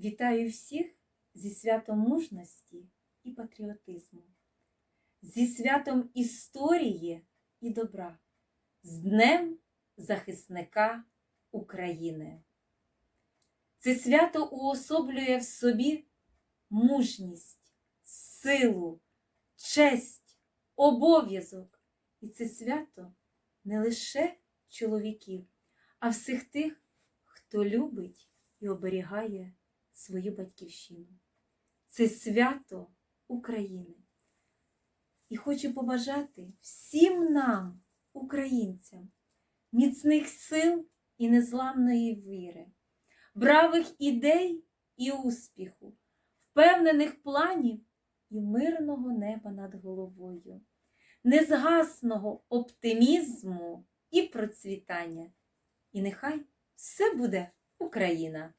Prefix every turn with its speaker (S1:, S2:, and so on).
S1: Вітаю всіх зі святом мужності і патріотизму, зі святом історії і добра, з Днем захисника України. Це свято уособлює в собі мужність, силу, честь, обов'язок. І це свято не лише чоловіків, а всіх тих, хто любить і оберігає свою батьківщину. Це свято України. І хочу побажати всім нам, українцям, міцних сил і незламної віри, бравих ідей і успіху, впевнених планів і мирного неба над головою, незгасного оптимізму і процвітання. І нехай все буде Україна!